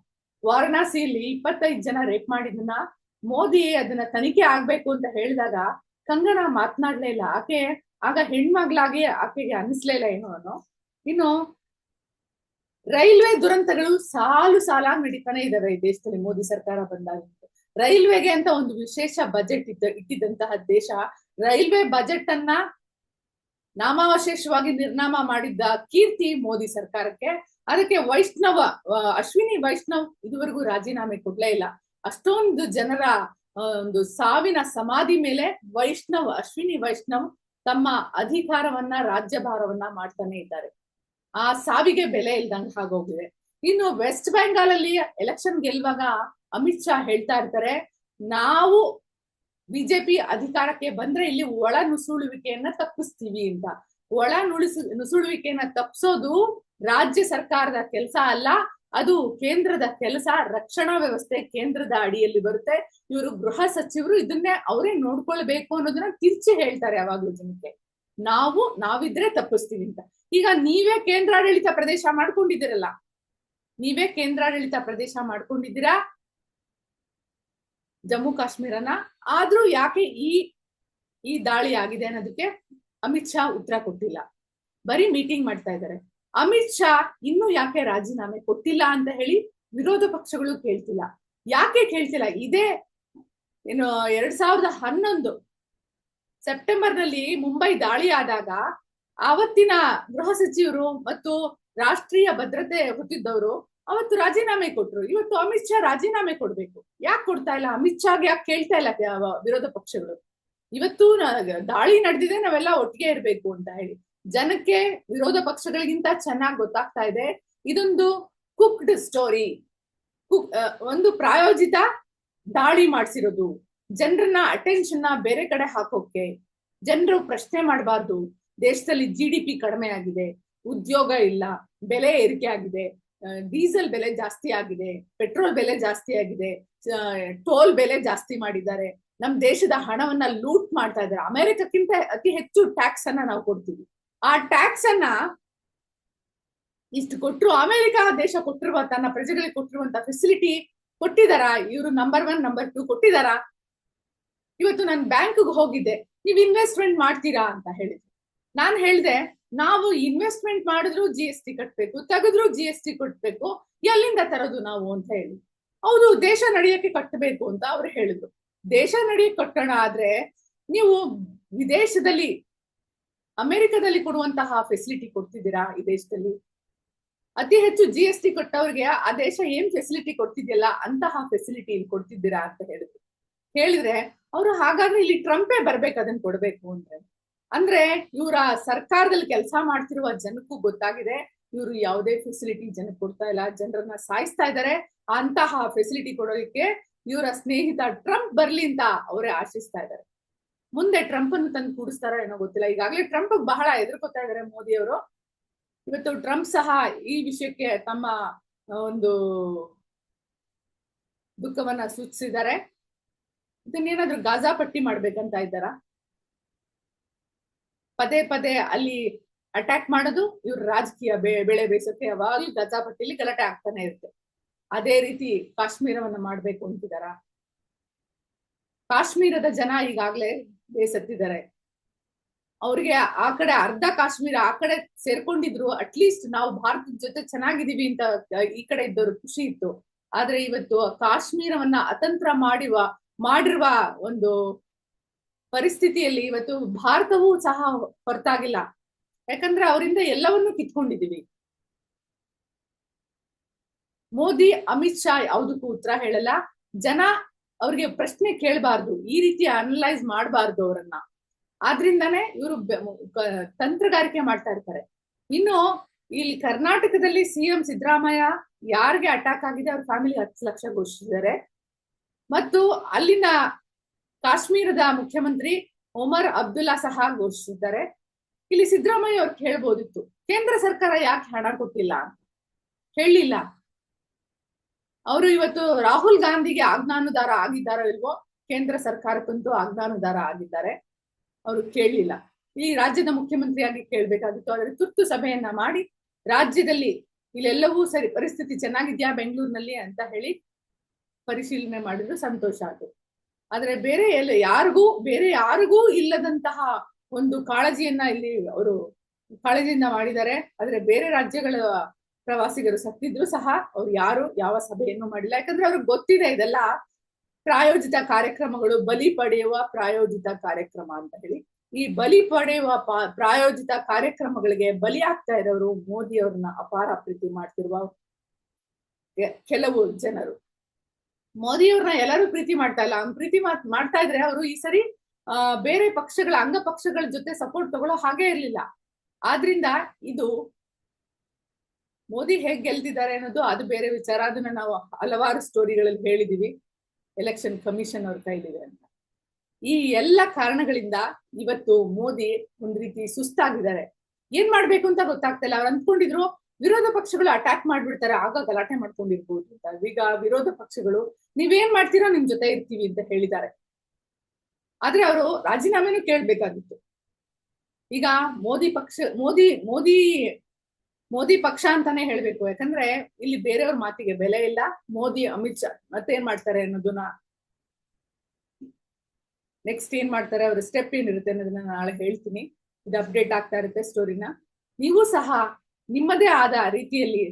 ವಾರಣಾಸಿಯಲ್ಲಿ ಇಪ್ಪತ್ತೈದು ಜನ ರೇಪ್ ಮಾಡಿದನ್ನ ಮೋದಿ ಅದನ್ನ ತನಿಖೆ ಆಗ್ಬೇಕು ಅಂತ ಹೇಳಿದಾಗ ಕಂಗನಾ ಮಾತನಾಡ್ಲೇ ಇಲ್ಲ. ಆಕೆ ಆಗ ಹೆಣ್ಮಗ್ಳಾಗಿ ಆಕೆಗೆ ಅನಿಸ್ಲೇ ಇಲ್ಲ ಏನೋ ಅನ್ನೋ. ಇನ್ನು ರೈಲ್ವೆ ದುರಂತಗಳು ಸಾಲು ಸಾಲಾಗಿ ನಡೀತಾನೆ ಇದಾವೆ ಈ ದೇಶದಲ್ಲಿ, ಮೋದಿ ಸರ್ಕಾರ ಬಂದಾಗ. ರೈಲ್ವೆಗೆ ಅಂತ ಒಂದು ವಿಶೇಷ ಬಜೆಟ್ ಇದ್ದ, ಇಟ್ಟಿದ್ದಂತಹ ದೇಶ, ರೈಲ್ವೆ ಬಜೆಟ್ ಅನ್ನ ನಾಮಾವಶೇಷವಾಗಿ ನಿರ್ನಾಮ ಮಾಡಿದ್ದ ಕೀರ್ತಿ ಮೋದಿ ಸರ್ಕಾರಕ್ಕೆ. ಅದಕ್ಕೆ ವೈಷ್ಣವ ಅಶ್ವಿನಿ ವೈಷ್ಣವ್ ಇದುವರೆಗೂ ರಾಜೀನಾಮೆ ಕೊಡ್ಲೇ ಇಲ್ಲ. ಅಷ್ಟೊಂದು ಜನರ ಒಂದು ಸಾವಿನ ಸಮಾಧಿ ಮೇಲೆ ವೈಷ್ಣವ್, ಅಶ್ವಿನಿ ವೈಷ್ಣವ್ ತಮ್ಮ ಅಧಿಕಾರವನ್ನ ರಾಜ್ಯಭಾರವನ್ನ ಮಾಡ್ತಾನೆ ಇದ್ದಾರೆ. ಆ ಸಾವಿಗೆ ಬೆಲೆ ಇಲ್ದಂಗ್ ಆಗೋಗಿದೆ ಇನ್ನು ವೆಸ್ಟ್ ಬೆಂಗಾಲ್ ಅಲ್ಲಿ ಎಲೆಕ್ಷನ್ ಗೆಲ್ಲುವಾಗ ಅಮಿತ್ ಶಾ ಹೇಳ್ತಾ ಇರ್ತಾರೆ, ನಾವು ಬಿಜೆಪಿ ಅಧಿಕಾರಕ್ಕೆ ಬಂದ್ರೆ ಇಲ್ಲಿ ಒಳ ನುಸುಳುವಿಕೆಯನ್ನ ತಪ್ಪಿಸ್ತೀವಿ ಅಂತ. ಒಳ ನುಳಿಸು, ನುಸುಳುವಿಕೆಯನ್ನ ತಪ್ಪಿಸೋದು ರಾಜ್ಯ ಸರ್ಕಾರದ ಕೆಲಸ ಅಲ್ಲ ಅದು ಕೇಂದ್ರದ ಕೆಲಸ ರಕ್ಷಣಾ ವ್ಯವಸ್ಥೆ ಕೇಂದ್ರದ ಅಡಿಯಲ್ಲಿ ಬರುತ್ತೆ. ಇವರು ಗೃಹ ಸಚಿವರು, ಇದನ್ನೇ ಅವರೇ ನೋಡ್ಕೊಳ್ಬೇಕು ಅನ್ನೋದನ್ನ ತಿರ್ಚಿ ಹೇಳ್ತಾರೆ ಯಾವಾಗ್ಲೂ ಜನಕ್ಕೆ. ನಾವು, ನಾವಿದ್ರೆ ತಪ್ಪಿಸ್ತೀವಿ ಅಂತ. ಈಗ ನೀವೇ ಕೇಂದ್ರಾಡಳಿತ ಪ್ರದೇಶ ಮಾಡ್ಕೊಂಡಿದ್ದೀರಲ್ಲ. ನೀವೇ ಕೇಂದ್ರಾಡಳಿತ ಪ್ರದೇಶ ಮಾಡ್ಕೊಂಡಿದ್ದೀರಾ? ಜಮ್ಮು ಕಾಶ್ಮೀರನ? ಆದ್ರೂ ಯಾಕೆ ಈ ಈ ದಾಳಿ ಆಗಿದೆ ಅನ್ನೋದಕ್ಕೆ ಅಮಿತ್ ಶಾ ಉತ್ತರ ಕೊಟ್ಟಿಲ್ಲ. ಬರೀ ಮೀಟಿಂಗ್ ಮಾಡ್ತಾ ಇದ್ದಾರೆ. ಅಮಿತ್ ಶಾ ಇನ್ನೂ ಯಾಕೆ ರಾಜೀನಾಮೆ ಕೊಟ್ಟಿಲ್ಲ ಅಂತ ಹೇಳಿ ವಿರೋಧ ಪಕ್ಷಗಳು ಕೇಳ್ತಿಲ್ಲ. ಯಾಕೆ ಕೇಳ್ತಿಲ್ಲ? ಇದೇ ಏನು ಎರಡ್ ಸಾವಿರದ ಹನ್ನೊಂದು ಸೆಪ್ಟೆಂಬರ್ನಲ್ಲಿ ಮುಂಬೈ ದಾಳಿ ಆದಾಗ ಆವತ್ತಿನ ಗೃಹ ಸಚಿವರು ಮತ್ತು ರಾಷ್ಟ್ರೀಯ ಭದ್ರತೆ ಹೊತ್ತಿದ್ದವರು ಅವತ್ತು ರಾಜೀನಾಮೆ ಕೊಟ್ರು. ಇವತ್ತು ಅಮಿತ್ ಶಾ ರಾಜೀನಾಮೆ ಕೊಡ್ಬೇಕು. ಯಾಕೆ ಕೊಡ್ತಾ ಇಲ್ಲ? ಅಮಿತ್ ಶಾಗೆ ಯಾಕೆ ಕೇಳ್ತಾ ಇಲ್ಲ ವಿರೋಧ ಪಕ್ಷಗಳು? ಇವತ್ತು ದಾಳಿ ನಡೆದಿದೆ, ನಾವೆಲ್ಲ ಒಟ್ಟಿಗೆ ಇರ್ಬೇಕು ಅಂತ ಹೇಳಿ. ಜನಕ್ಕೆ ವಿರೋಧ ಪಕ್ಷಗಳಿಗಿಂತ ಚೆನ್ನಾಗಿ ಗೊತ್ತಾಗ್ತಾ ಇದೆ. ಇದೊಂದು ಕುಕ್ಡ್ ಸ್ಟೋರಿ ಕುಕ್ ಒಂದು ಪ್ರಾಯೋಜಿತ ದಾಳಿ ಮಾಡಿಸಿರೋದು. ಜನರನ್ನ ಅಟೆನ್ಷನ್ ಬೇರೆ ಕಡೆ ಹಾಕೋಕೆ. ಜನರು ಪ್ರಶ್ನೆ ಮಾಡಬಾರ್ದು. ದೇಶದಲ್ಲಿ ಜಿ ಡಿ ಪಿ ಕಡಿಮೆ ಆಗಿದೆ. ಉದ್ಯೋಗ ಇಲ್ಲ. ಬೆಲೆ ಏರಿಕೆ ಆಗಿದೆ. ಡೀಸೆಲ್ ಬೆಲೆ ಜಾಸ್ತಿ ಆಗಿದೆ. ಪೆಟ್ರೋಲ್ ಬೆಲೆ ಜಾಸ್ತಿ ಆಗಿದೆ. ಟೋಲ್ ಬೆಲೆ ಜಾಸ್ತಿ ಮಾಡಿದ್ದಾರೆ. ನಮ್ ದೇಶದ ಹಣವನ್ನ ಲೂಟ್ ಮಾಡ್ತಾ ಇದ್ದಾರೆ. ಅಮೆರಿಕಕ್ಕಿಂತ ಅತಿ ಹೆಚ್ಚು ಟ್ಯಾಕ್ಸ್ ಅನ್ನ ನಾವು ಕೊಡ್ತೀವಿ. ಆ ಟ್ಯಾಕ್ಸ್ ಅನ್ನ ಇಷ್ಟು ಕೊಟ್ಟರು ಅಮೆರಿಕ ದೇಶ ಕೊಟ್ಟಿರುವ ತನ್ನ ಪ್ರಜೆಗಳಿಗೆ ಕೊಟ್ಟಿರುವಂತ ಫೆಸಿಲಿಟಿ ಕೊಟ್ಟಿದಾರಾ? ಇವರು ನಂಬರ್ ಒನ್ ನಂಬರ್ ಟೂ ಕೊಟ್ಟಿದಾರಾ? ಇವತ್ತು ನಾನು ಬ್ಯಾಂಕ್ಗೆ ಹೋಗಿದ್ದೆ, ನೀವು ಇನ್ವೆಸ್ಟ್ಮೆಂಟ್ ಮಾಡ್ತೀರಾ ಅಂತ ಹೇಳಿದ್ರು. ನಾನು ಹೇಳಿದೆ, ನಾವು ಇನ್ವೆಸ್ಟ್ಮೆಂಟ್ ಮಾಡಿದ್ರು ಜಿ ಎಸ್ ಟಿ ಕಟ್ಬೇಕು, ತೆಗೆದ್ರು ಜಿ ಎಸ್ ಟಿ ಕಟ್ಬೇಕು, ಎಲ್ಲಿಂದ ತರೋದು ನಾವು ಅಂತ ಹೇಳಿ. ಹೌದು, ದೇಶ ನಡೆಯಕ್ಕೆ ಕಟ್ಟಬೇಕು ಅಂತ ಅವ್ರು ಹೇಳಿದ್ರು. ದೇಶ ನಡೆಯಕ್ಕೆ ಕಟ್ಟೋಣ ಆದ್ರೆ ನೀವು ವಿದೇಶದಲ್ಲಿ ಅಮೆರಿಕದಲ್ಲಿ ಕೊಡುವಂತಹ ಫೆಸಿಲಿಟಿ ಕೊಡ್ತಿದ್ದೀರಾ ಈ ದೇಶದಲ್ಲಿ? ಅತಿ ಹೆಚ್ಚು ಜಿ ಎಸ್ ಟಿ ಕೊಟ್ಟವ್ರಿಗೆ ಆ ದೇಶ ಏನ್ ಫೆಸಿಲಿಟಿ ಕೊಡ್ತಿದ್ಯಲ್ಲ ಅಂತಹ ಫೆಸಿಲಿಟಿ ಇಲ್ಲಿ ಕೊಡ್ತಿದ್ದೀರಾ ಅಂತ ಹೇಳಿದ್ರು. ಹೇಳಿದ್ರೆ ಅವರು ಹಾಗಾದ್ರೆ ಇಲ್ಲಿ ಟ್ರಂಪೇ ಬರ್ಬೇಕು ಅದನ್ನ ಕೊಡ್ಬೇಕು ಅಂದ್ರೆ. ಅಂದ್ರೆ ಇವರ ಸರ್ಕಾರದಲ್ಲಿ ಕೆಲಸ ಮಾಡ್ತಿರುವ ಜನಕ್ಕೂ ಗೊತ್ತಾಗಿದೆ ಇವರು ಯಾವುದೇ ಫೆಸಿಲಿಟಿ ಜನಕ್ಕೆ ಕೊಡ್ತಾ ಇಲ್ಲ, ಜನರನ್ನ ಸಾಯಿಸ್ತಾ ಇದ್ದಾರೆ ಅಂತಹ ಫೆಸಿಲಿಟಿ ಕೊಡೋದಕ್ಕೆ ಇವರ ಸ್ನೇಹಿತ ಟ್ರಂಪ್ ಬರ್ಲಿ ಅಂತ ಅವರೇ ಆಶಿಸ್ತಾ ಇದ್ದಾರೆ ಮುಂದೆ ಟ್ರಂಪ್ ಅನ್ನು ತಂದು ಕೂಡಿಸ್ತಾರ ಏನೋ ಗೊತ್ತಿಲ್ಲ. ಈಗಾಗಲೇ ಟ್ರಂಪ್ ಬಹಳ ಎದುರುಕೊತಾ ಇದಾರೆ ಮೋದಿ ಅವರು. ಇವತ್ತು ಟ್ರಂಪ್ ಸಹ ಈ ವಿಷಯಕ್ಕೆ ತಮ್ಮ ಒಂದು ದುಃಖವನ್ನ ಸೂಚಿಸಿದ್ದಾರೆ. ಇದನ್ನೇನಾದ್ರೂ ಗಾಜಾ ಪಟ್ಟಿ ಮಾಡ್ಬೇಕಂತ ಇದ್ದಾರ? ಪದೇ ಪದೇ ಅಲ್ಲಿ ಅಟ್ಯಾಕ್ ಮಾಡೋದು ಇವ್ರ ರಾಜಕೀಯ ಬೆಳೆ ಬೇಸಕ್ಕೆ ಯಾವಾಗ್ಲೂ ಗಾಜಾ ಪಟ್ಟಿಲಿ ಗಲಾಟೆ ಆಗ್ತಾನೆ ಇರುತ್ತೆ. ಅದೇ ರೀತಿ ಕಾಶ್ಮೀರವನ್ನ ಮಾಡ್ಬೇಕು ಅಂತಿದಾರ ಕಾಶ್ಮೀರದ ಜನ ಈಗಾಗ್ಲೇ ಬೇಸತ್ತಿದ್ದಾರೆ ಅವ್ರಿಗೆ ಆ ಕಡೆ ಅರ್ಧ ಕಾಶ್ಮೀರ, ಆ ಕಡೆ ಸೇರ್ಕೊಂಡಿದ್ರು ಅಟ್ಲೀಸ್ಟ್ ನಾವು ಭಾರತದ ಜೊತೆ ಚೆನ್ನಾಗಿದ್ದೀವಿ ಅಂತ ಈ ಕಡೆ ಇದ್ದವ್ರು ಖುಷಿ ಇತ್ತು. ಆದ್ರೆ ಇವತ್ತು ಕಾಶ್ಮೀರವನ್ನ ಅತಂತ್ರ ಮಾಡಿರುವ ಮಾಡಿರುವ ಒಂದು ಪರಿಸ್ಥಿತಿಯಲ್ಲಿ ಇವತ್ತು ಭಾರತವೂ ಸಹ ಹೊರತಾಗಿಲ್ಲ. ಯಾಕಂದ್ರೆ ಅವರಿಂದ ಎಲ್ಲವನ್ನೂ ಕಿತ್ಕೊಂಡಿದೀವಿ ಮೋದಿ, ಅಮಿತ್ ಶಾ ಯಾವುದಕ್ಕೂ ಉತ್ತರ ಹೇಳಲ್ಲ. ಜನ ಅವ್ರಿಗೆ ಪ್ರಶ್ನೆ ಕೇಳಬಾರ್ದು, ಈ ರೀತಿ ಅನಲೈಸ್ ಮಾಡಬಾರ್ದು ಅವರನ್ನ. ಆದ್ರಿಂದಾನೇ ಇವರು ತಂತ್ರಗಾರಿಕೆ ಮಾಡ್ತಾ ಇರ್ತಾರೆ. ಇನ್ನು ಇಲ್ಲಿ ಕರ್ನಾಟಕದಲ್ಲಿ ಸಿಎಂ ಸಿದ್ದರಾಮಯ್ಯ ಯಾರಿಗೆ ಅಟ್ಯಾಕ್ ಆಗಿದೆ ಅವ್ರ ಫ್ಯಾಮಿಲಿ ಹತ್ತು ಲಕ್ಷ ಘೋಷಿಸಿದ್ದಾರೆ. ಮತ್ತು ಅಲ್ಲಿನ ಕಾಶ್ಮೀರದ ಮುಖ್ಯಮಂತ್ರಿ ಒಮರ್ ಅಬ್ದುಲ್ಲಾ ಸಹ ಘೋಷಿಸಿದ್ದಾರೆ. ಇಲ್ಲಿ ಸಿದ್ದರಾಮಯ್ಯ ಅವ್ರು ಕೇಳ್ಬೋದಿತ್ತು. ಕೇಂದ್ರ ಸರ್ಕಾರ ಯಾಕೆ ಹಣ ಕೊಟ್ಟಿಲ್ಲ? ಹೇಳಲಿಲ್ಲ ಅವರು ಇವತ್ತು ರಾಹುಲ್ ಗಾಂಧಿಗೆ ಆಜ್ಞಾನುದಾರ ಆಗಿದ್ದಾರೋ ಇಲ್ವೋ, ಕೇಂದ್ರ ಸರ್ಕಾರಕ್ಕಂತೂ ಆಜ್ಞಾನುದಾರ ಆಗಿದ್ದಾರೆ. ಅವರು ಕೇಳಲಿಲ್ಲ ಈ ರಾಜ್ಯದ ಮುಖ್ಯಮಂತ್ರಿಯಾಗಿ ಕೇಳಬೇಕಾಗಿತ್ತು. ಆದರೆ ತುರ್ತು ಸಭೆಯನ್ನ ಮಾಡಿ ರಾಜ್ಯದಲ್ಲಿ ಇಲ್ಲೆಲ್ಲವೂ ಸರಿ ಪರಿಸ್ಥಿತಿ ಚೆನ್ನಾಗಿದ್ಯಾ ಬೆಂಗಳೂರಿನಲ್ಲಿ ಅಂತ ಹೇಳಿ ಪರಿಶೀಲನೆ ಮಾಡಿದ್ರು ಸಂತೋಷ ಆಯ್ತು. ಆದ್ರೆ ಬೇರೆ ಎಲ್ಲ ಯಾರಿಗೂ, ಬೇರೆ ಯಾರಿಗೂ ಇಲ್ಲದಂತಹ ಒಂದು ಕಾಳಜಿಯನ್ನ ಇಲ್ಲಿ ಅವರು ಕಾಳಜಿಯಿಂದ ಮಾಡಿದ್ದಾರೆ. ಆದ್ರೆ ಬೇರೆ ರಾಜ್ಯಗಳ ಪ್ರವಾಸಿಗರು ಸತ್ತಿದ್ರು ಸಹ ಅವ್ರು ಯಾರು ಯಾವ ಸಭೆಯನ್ನು ಮಾಡಿಲ್ಲ. ಯಾಕಂದ್ರೆ ಅವ್ರಿಗೆ ಗೊತ್ತಿದೆ ಇದೆಲ್ಲ ಪ್ರಾಯೋಜಿತ ಕಾರ್ಯಕ್ರಮಗಳು, ಬಲಿ ಪಡೆಯುವ ಪ್ರಾಯೋಜಿತ ಕಾರ್ಯಕ್ರಮ ಅಂತ ಹೇಳಿ. ಈ ಬಲಿ ಪಡೆಯುವ ಪ್ರಾಯೋಜಿತ ಕಾರ್ಯಕ್ರಮಗಳಿಗೆ ಬಲಿ ಆಗ್ತಾ ಇರೋರು ಮೋದಿ ಅವ್ರನ್ನ ಅಪಾರ ಪ್ರೀತಿ ಮಾಡ್ತಿರುವ ಕೆಲವು ಜನರು. ಮೋದಿ ಅವ್ರನ್ನ ಎಲ್ಲರೂ ಪ್ರೀತಿ ಮಾಡ್ತಾ ಇಲ್ಲ. ಪ್ರೀತಿ ಮಾತ್, ಮಾಡ್ತಾ ಇದ್ರೆ ಅವರು ಈ ಸರಿ, ಆ, ಬೇರೆ ಪಕ್ಷಗಳ ಅಂಗ ಪಕ್ಷಗಳ ಜೊತೆ ಸಪೋರ್ಟ್ ತಗೊಳ್ಳೋ ಹಾಗೆ ಇರ್ಲಿಲ್ಲ. ಆದ್ರಿಂದ ಇದು ಮೋದಿ ಹೇಗ್ ಗೆಲ್ತಿದ್ದಾರೆ ಅನ್ನೋದು ಅದು ಬೇರೆ ವಿಚಾರ. ಅದನ್ನ ನಾವು ಹಲವಾರು ಸ್ಟೋರಿಗಳಲ್ಲಿ ಹೇಳಿದೀವಿ. ಎಲೆಕ್ಷನ್ ಕಮಿಷನ್ ಅವ್ರ ಕೈಲಿದೆ ಅಂತ. ಈ ಎಲ್ಲ ಕಾರಣಗಳಿಂದ ಇವತ್ತು ಮೋದಿ ಒಂದ್ ರೀತಿ ಸುಸ್ತಾಗಿದ್ದಾರೆ. ಏನ್ ಮಾಡ್ಬೇಕು ಅಂತ ಗೊತ್ತಾಗ್ತಾ ಇಲ್ಲ ಅವ್ರು ಅಂದ್ಕೊಂಡಿದ್ರು ವಿರೋಧ ಪಕ್ಷಗಳು ಅಟ್ಯಾಕ್ ಮಾಡ್ಬಿಡ್ತಾರೆ. ಆಗ ಗಲಾಟೆ ಮಾಡ್ಕೊಂಡಿರ್ಬೋದು ಅಂತ. ಈಗ ವಿರೋಧ ಪಕ್ಷಗಳು, ನೀವೇನ್ ಮಾಡ್ತೀರೋ ನಿಮ್ ಜೊತೆ ಇರ್ತೀವಿ ಅಂತ ಹೇಳಿದ್ದಾರೆ. ಆದ್ರೆ ಅವರು ರಾಜೀನಾಮೆನೂ ಕೇಳ್ಬೇಕಾಗಿತ್ತು. ಈಗ ಮೋದಿ ಪಕ್ಷ, ಮೋದಿ ಮೋದಿ ಮೋದಿ ಪಕ್ಷ ಅಂತಾನೆ ಹೇಳ್ಬೇಕು. ಯಾಕಂದ್ರೆ ಇಲ್ಲಿ ಬೇರೆಯವ್ರ ಮಾತಿಗೆ ಬೆಲೆ ಇಲ್ಲ. ಮೋದಿ, ಅಮಿತ್ ಶಾ ಮತ್ತೇನ್ ಮಾಡ್ತಾರೆ ಅನ್ನೋದನ್ನ ನೆಕ್ಸ್ಟ್ ಏನ್ ಮಾಡ್ತಾರೆ, ಅವ್ರ ಸ್ಟೆಪ್ ಏನಿರುತ್ತೆ ಅನ್ನೋದನ್ನ ನಾಳೆ ಹೇಳ್ತೀನಿ. ಇದು ಅಪ್ಡೇಟ್ ಆಗ್ತಾ ಇರುತ್ತೆ ಸ್ಟೋರಿನ ನೀವು ಸಹ ನಿಮ್ಮದೇ ಆದ ರೀತಿಯಲ್ಲಿ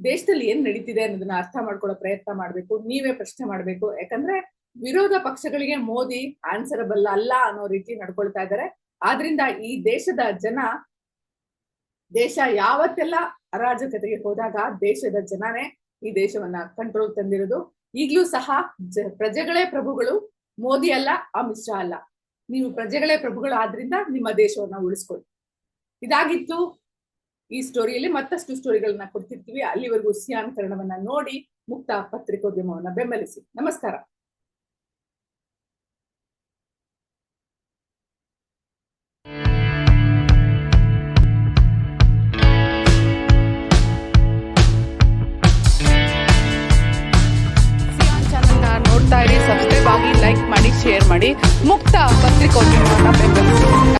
ದೇಶದಲ್ಲಿ ಏನ್ ನಡೀತಿದೆ ಅನ್ನೋದನ್ನ ಅರ್ಥ ಮಾಡ್ಕೊಳ್ಳೋ ಪ್ರಯತ್ನ ಮಾಡ್ಬೇಕು. ನೀವೇ ಪ್ರಶ್ನೆ ಮಾಡ್ಬೇಕು. ಯಾಕಂದ್ರೆ ವಿರೋಧ ಪಕ್ಷಗಳಿಗೆ ಮೋದಿ ಆನ್ಸರಬಲ್ ಅಲ್ಲ ಅನ್ನೋ ರೀತಿ ನಡ್ಕೊಳ್ತಾ ಇದ್ದಾರೆ. ಆದ್ರಿಂದ ಈ ದೇಶದ ಜನ ದೇಶ ಯಾವತ್ತೆಲ್ಲ ಅರಾಜಕತೆಗೆ ಹೋದಾಗ ದೇಶದ ಜನನೇ ಈ ದೇಶವನ್ನ ಕಂಟ್ರೋಲ್ ತಂದಿರೋದು. ಈಗ್ಲೂ ಸಹ ಪ್ರಜೆಗಳೇ ಪ್ರಭುಗಳು, ಮೋದಿ ಅಲ್ಲ, ಅಮಿತ್ ಶಾ ಅಲ್ಲ. ನೀವು ಪ್ರಜೆಗಳೇ ಪ್ರಭುಗಳು ಆದ್ರಿಂದ ನಿಮ್ಮ ದೇಶವನ್ನ ಉಳಿಸ್ಕೊಳ್ಳಿ. ಇದಾಗಿತ್ತು ಈ ಸ್ಟೋರಿಯಲ್ಲಿ ಮತ್ತಷ್ಟು ಸ್ಟೋರಿಗಳನ್ನ ಕೊಡ್ತಿರ್ತೀವಿ. ಅಲ್ಲಿವರೆಗೂ ಸಿಯಾನ್ ನೋಡಿ ಮುಕ್ತ ಪತ್ರಿಕೋದ್ಯಮವನ್ನ ಬೆಂಬಲಿಸಿ. ನಮಸ್ಕಾರ.